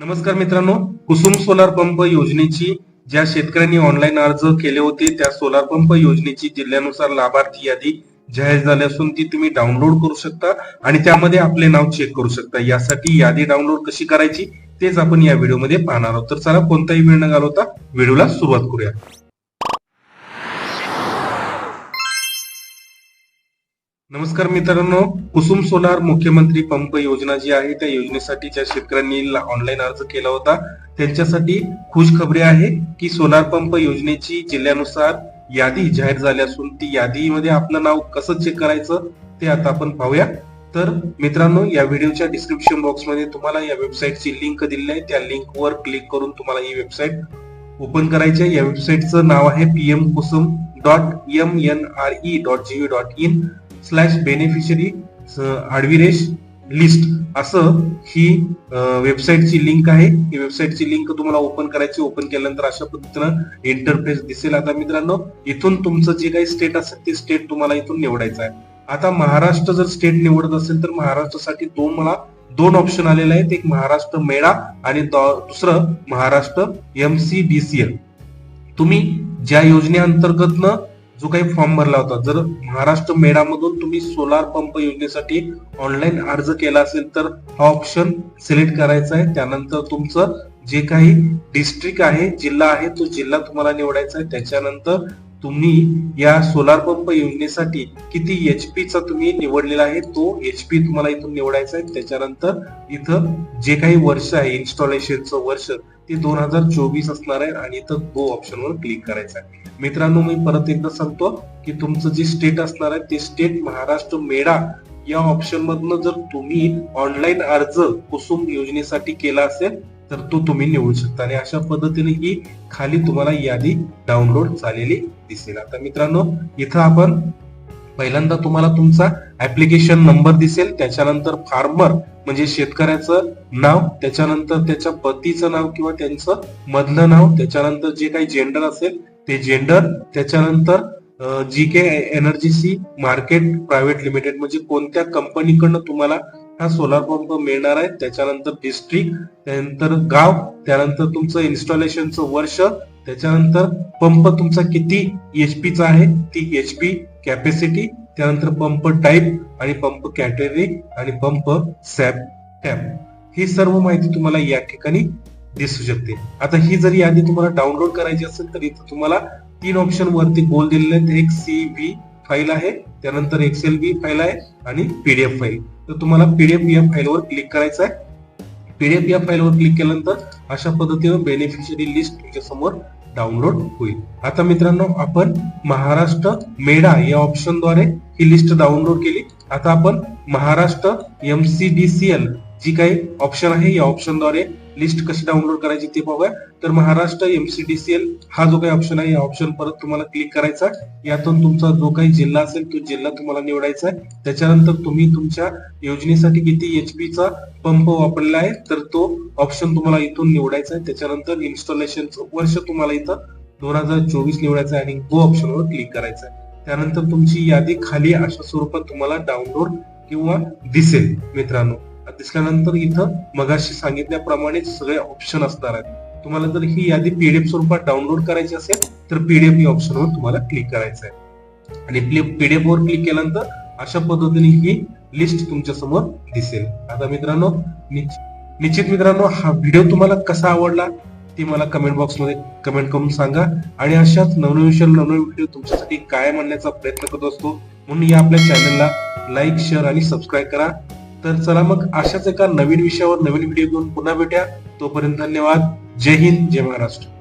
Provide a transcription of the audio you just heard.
नमस्कार मित्रांनो Kusum solar pump योजनेची ज्या शेतकऱ्यांनी ऑनलाईन अर्ज केले होते त्या सोलार पंप योजनेची जिल्ह्यानुसार लाभार्थी यादी जाहीर झाली असून ती तुम्ही डाउनलोड करू शकता आणि त्यामध्ये आपले नाव चेक करू शकता. यासाठी यादी डाउनलोड कशी करायची तेच आपण या व्हिडिओमध्ये पाहणार आहोत. तर चला कोणताही वेळ न घालवता व्हिडिओला सुरुवात करूया. नमस्कार मित्रांनो कुसुम सोलार मुख्यमंत्री पंप योजना जी आहे त्या योजनेसाठी ज्या शेतकऱ्यांनी ऑनलाईन अर्ज केला होता त्यांच्यासाठी खुश खबरी आहे की सोलार पंप योजनेची जिल्ह्यानुसार यादी जाहीर झाली असून ती यादीमध्ये आपलं नाव कसं चेक करायचं ते आता आपण पाहूया. तर मित्रांनो या व्हिडिओच्या डिस्क्रिप्शन बॉक्समध्ये तुम्हाला या वेबसाईटची लिंक दिलेली आहे. त्या लिंकवर क्लिक करून तुम्हाला ही वेबसाईट ओपन करायची आहे. या वेबसाईटचं नाव आहे PM Kusum dot M N R E dot G dot in slash beneficiary आडवी लिस्ट असं ही वेबसाईटची लिंक आहे. ही वेबसाईटची लिंक तुम्हाला ओपन करायची ओपन केल्यानंतर अशा पद्धतीनं इंटरफेस दिसेल. आता मित्रांनो इथून तुमचं जे काही स्टेट असेल ते स्टेट तुम्हाला इथून निवडायचं आहे. आता महाराष्ट्र जर स्टेट निवडत असेल तर महाराष्ट्रासाठी दोन मला दोन ऑप्शन आलेले आहेत. एक महाराष्ट्र मेळा आणि दुसरं Maharashtra M C B C L तुम्ही ज्या योजनेअंतर्गतनं जो काही फॉर्म भरला होता. जर महाराष्ट्र मेडामधून तुम्ही सोलार पंप योजनेसाठी ऑनलाईन अर्ज केला असेल तर हा ऑप्शन सिलेक्ट करायचा आहे. त्यानंतर तुमचं जे काही डिस्ट्रिक्ट आहे जिल्हा आहे तो जिल्हा तुम्हाला निवडायचा आहे. त्याच्यानंतर तुम्ही या सोलार पंप योजनेसाठी किती एच पीचा तुम्ही निवडलेला आहे तो एच पी तुम्हाला इथून निवडायचा आहे. त्याच्यानंतर इथं जे काही वर्ष आहे इन्स्टॉलेशनचं वर्ष ते दोन हजार चोवीस असणार आहे आणि इथं गो ऑप्शनवर क्लिक करायचं आहे. मित्रांनो मी परत एकदा सांगतो की तुमचं जे स्टेट असणार आहे ते स्टेट महाराष्ट्र मेडा या ऑप्शन मधनं जर तुम्ही ऑनलाईन अर्ज कुसुम योजनेसाठी केला असेल तर तो तुम्ही निवडू शकता. आणि अशा पद्धतीने ही खाली तुम्हाला यादी डाउनलोड झालेली दिसेल. आता मित्रांनो इथं आपण पहिल्यांदा तुम्हाला तुमचा ऍप्लिकेशन नंबर दिसेल त्याच्यानंतर फार्मर म्हणजे शेतकऱ्याचं नाव त्याच्यानंतर त्याच्या पतीचं नाव किंवा त्यांचं मधलं नाव त्याच्यानंतर जे काही जेंडर असेल ते जेंडर त्याच्यानंतर जी के एनर्जीसी मार्केट प्रायव्हेट लिमिटेड म्हणजे कोणत्या कंपनीकडनं तुम्हाला हा सोलार पंप मिळणार आहे त्याच्यानंतर डिस्ट्रिक्ट त्यानंतर गाव त्यानंतर तुमचं इन्स्टॉलेशनचं वर्ष त्याच्यानंतर पंप तुमचा किती एच पीचा आहे ती एच पी कॅपॅसिटी त्यानंतर पंप टाईप आणि पंप कॅटेगरी आणि पंप सॅप टॅप ही सर्व माहिती तुम्हाला या ठिकाणी दिसू शकते. आता ही जर यादी तुम्हाला डाउनलोड करायची असेल तर इथं तुम्हाला तीन ऑप्शन वरती गोल दिलेले आहेत. एक सी व्ही फाईल आहे त्यानंतर एक्सेल बी फाईल आहे आणि पीडीएफ फाईल तर तुम्हाला पीडीएफ या फाईलवर क्लिक करायचं आहे. पीडीएफ या फाईलवर क्लिक केल्यानंतर अशा पद्धतीने बेनिफिशरी लिस्ट तुमच्यासमोर डाउनलोड होईल. आता मित्रांनो आपण महाराष्ट्र मेडा या ऑप्शनद्वारे ही लिस्ट डाउनलोड केली. आता आपण Maharashtra M C D C L जी काही ऑप्शन आहे या ऑप्शनद्वारे लिस्ट कशी डाउनलोड करायची ते पाहूया. तर Maharashtra M C D C L हा जो काही ऑप्शन आहे या ऑप्शन परत तुम्हाला क्लिक करायचा आहे. यातून तुमचा जो काही जिल्हा असेल तो जिल्हा तुम्हाला निवडायचा आहे. त्याच्यानंतर तुम्ही तुमच्या योजनेसाठी किती एच पंप वापरला आहे तर तो ऑप्शन तुम्हाला इथून निवडायचा आहे. त्याच्यानंतर इन्स्टॉलेशनचं वर्ष तुम्हाला इथं दोन हजार चोवीस निवडायचं आहे आणि गो ऑप्शनवर क्लिक करायचं आहे. त्यानंतर तुमची यादी खाली अशा स्वरूपात तुम्हाला डाउनलोड किंवा दिसेल मित्रांनो. दिसल्यानंतर इथं मगाशी सांगितल्याप्रमाणे सगळे ऑप्शन असणार आहेत. तुम्हाला जर ही यादी पीडीएफ स्वरूपात डाउनलोड करायची असेल तर पीडीएफ या ऑप्शनवर तुम्हाला क्लिक करायचं आहे. आणि पीडीएफ वर क्लिक केल्यानंतर अशा पद्धतीने ही लिस्ट तुमच्यासमोर दिसेल. आता मित्रांनो निश्चित मित्रांनो हा व्हिडिओ तुम्हाला कसा आवडला ते मला कमेंट बॉक्समध्ये कमेंट करून सांगा. आणि अशाच नवनवीन विषय नवनवीन व्हिडिओ तुमच्यासाठी कायम आणण्याचा प्रयत्न करत असतो. म्हणून या आपल्या चॅनलला लाईक शेअर आणि सबस्क्राईब करा. तर चला मग अशाच एका नवीन विषयावर नवीन व्हिडिओ घेऊन पुन्हा भेटूया. तोपर्यंत धन्यवाद. जय हिंद जय महाराष्ट्र.